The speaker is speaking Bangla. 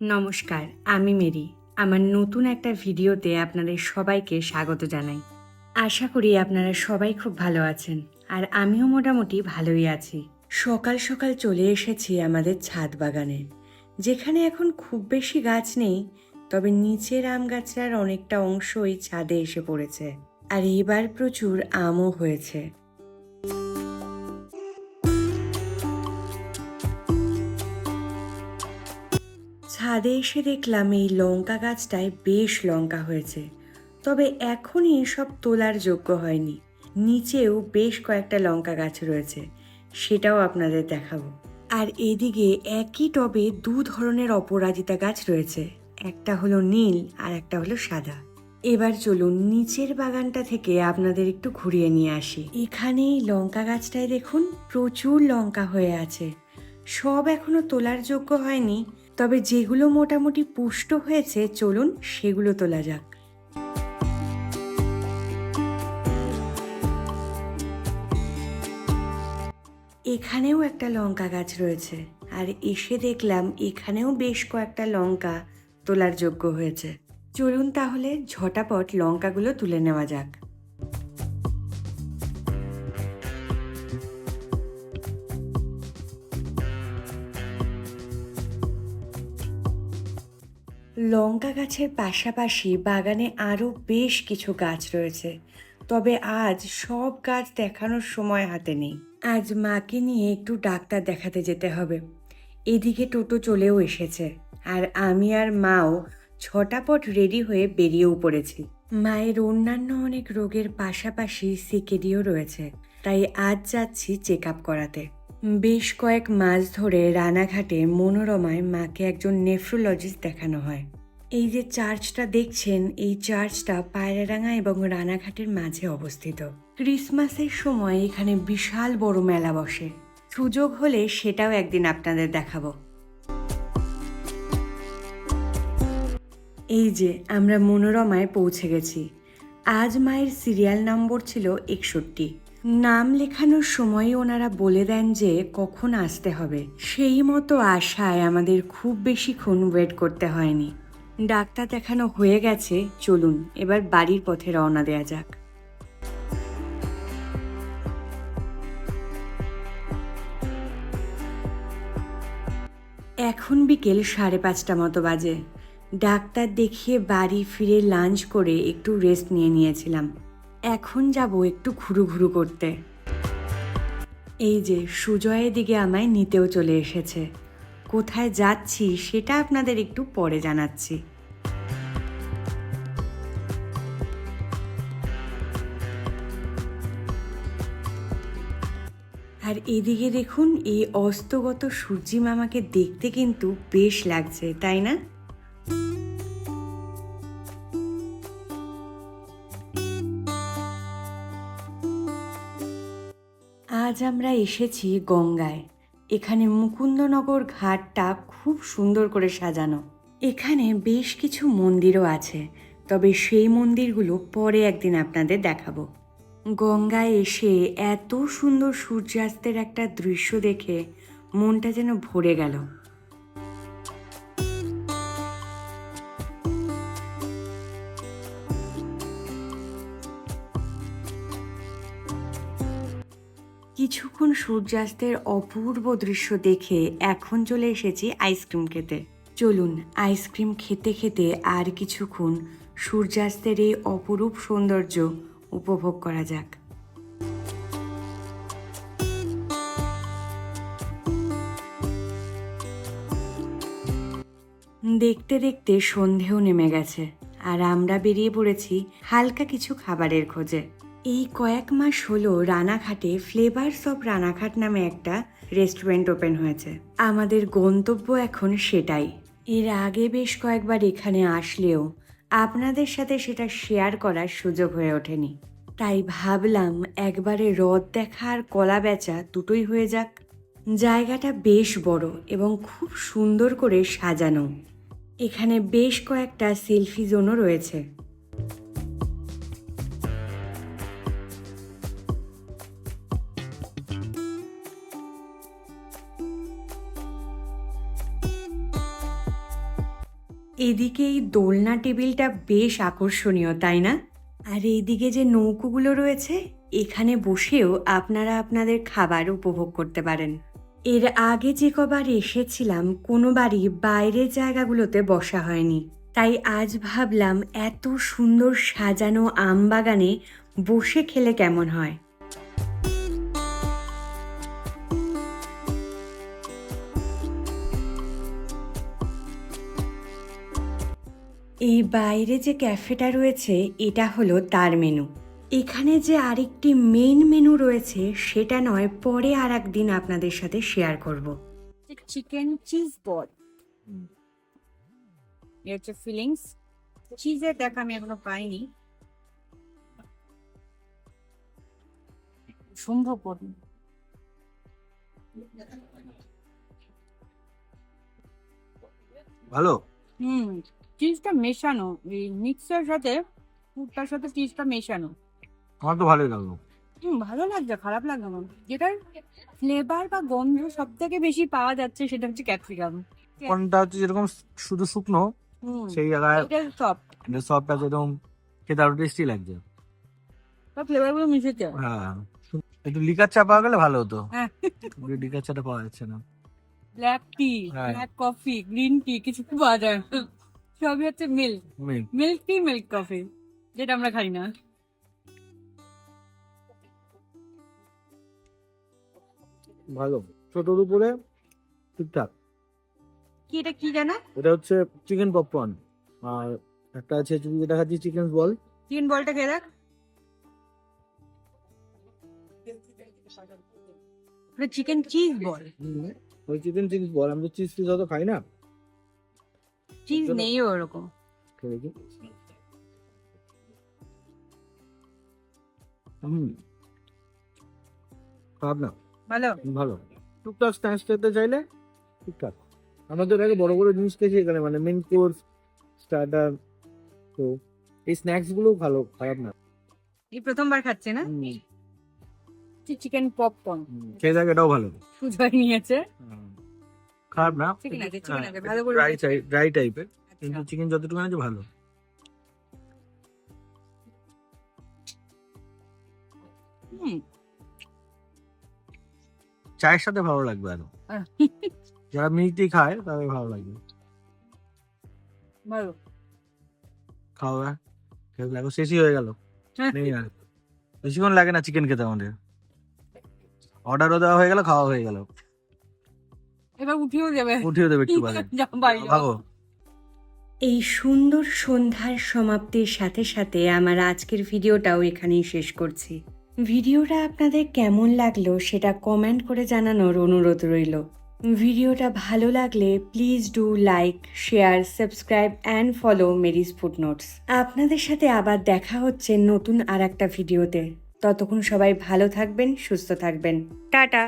নমস্কার, আমি মেরি। আমার নতুন একটা ভিডিওতে আপনাদের সবাইকে স্বাগত জানাই। আশা করি আপনারা সবাই খুব ভালো আছেন, আর আমিও মোটামুটি ভালোই আছি। সকাল সকাল চলে এসেছি আমাদের ছাদ বাগানে, যেখানে এখন খুব বেশি গাছ নেই, তবে নিচের আম গাছটার অনেকটা অংশই ছাদে এসে পড়েছে। আর এবার প্রচুর আমও হয়েছে। ছাদে এসে দেখলাম এই লঙ্কা গাছটায় বেশ লঙ্কা হয়েছে। তবে এখনই সব তোলার যোগ্য হয়নি। নিচেও বেশ কয়েকটা লঙ্কা গাছ রয়েছে, সেটাও আপনাদের দেখাবো। আর এদিকে একই টবে দু ধরনের অপরাজিতা গাছ রয়েছে, একটা হলো নীল আর একটা হলো সাদা। এবার চলুন নিচের বাগানটা থেকে আপনাদের একটু ঘুরিয়ে নিয়ে আসি। এখানে লঙ্কা গাছটায় দেখুন প্রচুর লঙ্কা হয়ে আছে। সব এখনও তোলার যোগ্য হয়নি তবে যেগুলো মোটামুটি পুষ্ট হয়েছে, চলুন সেগুলো তোলা যাক। এখানেও একটা লঙ্কা গাছ রয়েছে, আর এসে দেখলাম এখানেও বেশ কয়েকটা লঙ্কা তোলার যোগ্য হয়েছে। চলুন তাহলে ঝটাপট লঙ্কাগুলো তুলে নেওয়া যাক। লঙ্কা গাছের পাশাপাশি বাগানে আরও বেশ কিছু গাছ রয়েছে। তবে আজ সব গাছ দেখানোর সময় হাতে নেই। আজ মাকে নিয়ে একটু ডাক্তার দেখাতে যেতে হবে। এদিকে টোটো চলেও এসেছে। আর আমি আর মাও ছটাপট রেডি হয়ে বেরিয়েও পড়েছি। মায়ের অন্যান্য অনেক রোগের পাশাপাশি সিকেডিও রয়েছে। তাই আজ যাচ্ছি চেক আপ করাতে। বেশ কয়েক মাস ধরে রানাঘাটে মনোরমায় মাকে একজন নেফ্রোলজিস্ট দেখানো হয়। এই যে চার্চটা দেখছেন, এই চার্চটা পায়রাডাঙ্গা এবং রানাঘাটের মাঝে অবস্থিত। ক্রিসমাসের সময় এখানে বিশাল বড় মেলা বসে। সুযোগ হলে সেটাও একদিন আপনাদের দেখাবো। এই যে আমরা মনোরমায় পৌঁছে গেছি। আজ মায়ের সিরিয়াল নম্বর ছিল একষট্টি। নাম লেখানোর সময় ওনারা বলে দেন যে কখন আসতে হবে। সেই মতো আশায় আমাদের খুব বেশিক্ষণ ওয়েট করতে হয়নি। ডাক্তার দেখানো হয়ে গেছে, চলুন এবার বাড়ির পথে রওনা দেয়া যাক। এখন বিকেল সাড়ে পাঁচটা মতো বাজে। ডাক্তার দেখিয়ে বাড়ি ফিরে লাঞ্চ করে একটু রেস্ট নিয়ে নিয়েছিলাম। এখন যাব একটু ঘুরু ঘুরু করতে। এই যে, সুজয়ের দিকে আমায় নিতেও চলে এসেছে। কোথায় যাচ্ছি সেটা আপনাদের একটু পরে জানাচ্ছি। আর এদিকে দেখুন, এই অস্তগত সূর্যি মামাকে দেখতে কিন্তু বেশ লাগছে, তাই না? আজ আমরা এসেছি গঙ্গায়। এখানে মুকুন্দনগর ঘাটটা খুব সুন্দর করে সাজানো। এখানে বেশ কিছু মন্দিরও আছে, তবে সেই মন্দিরগুলো পরে একদিন আপনাদের দেখাবো। গঙ্গায় এসে এত সুন্দর সূর্যাস্তের একটা দৃশ্য দেখে মনটা যেন ভরে গেল। কিছুক্ষণ সূর্যাস্তের অপূর্ব দৃশ্য দেখে এখন চলে এসেছি আইসক্রিম খেতে। চলুন আইসক্রিম খেতে খেতে আর কিছুক্ষণ সূর্যাস্তের এই অপরূপ সৌন্দর্য উপভোগ করা যাক। দেখতে দেখতে সন্ধেও নেমে গেছে, আর আমরা বেরিয়ে পড়েছি হালকা কিছু খাবারের খোঁজে। এই কয়েক মাস হলো রানাঘাটে ফ্লেভারস অফ রানাঘাট নামে একটা রেস্টুরেন্ট ওপেন হয়েছে। আমাদের গন্তব্য এখন সেটাই। এর আগে বেশ কয়েকবার এখানে আসলেও আপনাদের সাথে সেটা শেয়ার করার সুযোগ হয়ে ওঠেনি। তাই ভাবলাম একবারে হ্রদ দেখা আর কলা বেচা দুটোই হয়ে যাক। জায়গাটা বেশ বড় এবং খুব সুন্দর করে সাজানো। এখানে বেশ কয়েকটা সেলফি জোনও রয়েছে। এদিকে এই দোলনা টেবিলটা বেশ আকর্ষণীয়, তাই না? আর এইদিকে যে নৌকোগুলো রয়েছে, এখানে বসেও আপনারা আপনাদের খাবার উপভোগ করতে পারেন। এর আগে যে কবার এসেছিলাম কোনো বাড়ি বাইরের জায়গাগুলোতে বসা হয়নি। তাই আজ ভাবলাম, এত সুন্দর সাজানো আম বাগানে বসে খেলে কেমন হয়? এই বাইরে যে ক্যাফেটা রয়েছে এটা হলো তার মেনু। এখানে যে আরেকটি মেন মেনু রয়েছে সেটা নয় পরে আর একদিন আপনাদের সাথে শেয়ার করব। চিকেন চিজ বল এর হচ্ছে ফিলিংস চিজের দেখা আমি এখনও পাইনি। সম্ভব ভালো? হুম। চিজটা মেশানো এই মিক্সের সাথে ফুডটার সাথে চিজটা মেশানো। আমার তো ভালোই লাগল। হুম ভালো লাগছে খারাপ লাগল না। যেটার ফ্লেভার বা গন্ধ সব থেকে বেশি পাওয়া যাচ্ছে সেটা হচ্ছে ক্যাপসিকাম কোনটা হচ্ছে যেরকম শুধু শুকনো হুম সেই জায়গায় এটা সব এটা সবটা যেরকম খেতে আরও টেস্টি লাগছে। সব ফ্লেভারগুলো মিশেছে। হ্যাঁ একটু লিকার চা পাওয়া গেলে ভালো হতো। হ্যাঁ। লিকার চাটা পাওয়া যাচ্ছে না। Black tea. Black coffee green tea কিছু পাওয়া যায়। সবই হচ্ছে milk milk tea milk coffee যেটা আমরা খাই না। ভালো। ছোটর উপরে ঠিকঠাক। কি এটা কি জানা? এটা হচ্ছে চিকেন পপকর্ন আর একটা আছে যেটা খাচ্ছি চিকেন বল চিকেন বলটা খেয়ে দেখ। চিকেন চিজ বল ওই চিকেন চিজ বল আমি তো চিজ ফিজ অত খাই না। চিজ নেই ওরকম খেয়ে দেখি হুম খারাপ না ভালো ভালো টুকটাক স্ন্যাক্স খেতে চাইলে ঠিকঠাক আমাদের আগে বড় বড় জিনিস খেয়েছি এখানে মানে মেন কোর্স স্টার্টার তো এই স্ন্যাক্সগুলো ভালো খারাপ না এই প্রথমবার খাচ্ছে না চিকেন পপকর্ন খেয়ে দেখ এটাও ভালো সুজয় নিয়েছে হুম, খারাপ না ড্রাই টাইপের আচ্ছা। কিন্তু চিকেন যতটুকু আছে ভালো। চায়ের সাথে ভালো লাগবে আরও। যারা মিষ্টি খায় তাদের ভালো লাগবে। ভালো। খাওয়া খেয়ে দেখো শেষই হয়ে গেল। হ্যাঁ। বেশিক্ষণ লাগে না চিকেন খেতে আমাদের। অর্ডারও দেওয়া হয়ে গেল খাওয়া হয়ে গেল। এবার উঠিও যাবে। উঠিয়ে দেবে একটু। ভাগো। এই সুন্দর সন্ধ্যার সমাপ্তির সাথে সাথে আমার আজকের ভিডিওটাও এখানেই শেষ করছি। ভিডিওটা আপনাদের কেমন লাগল সেটা কমেন্ট করে জানানোর অনুরোধ রইল। ভিডিওটা ভালো লাগলে please do like share subscribe and follow Mary's food notes আপনাদের সাথে আবার দেখা হচ্ছে নতুন আর একটা ভিডিওতে। ততক্ষণ সবাই ভালো থাকবেন সুস্থ থাকবেন। টাটা।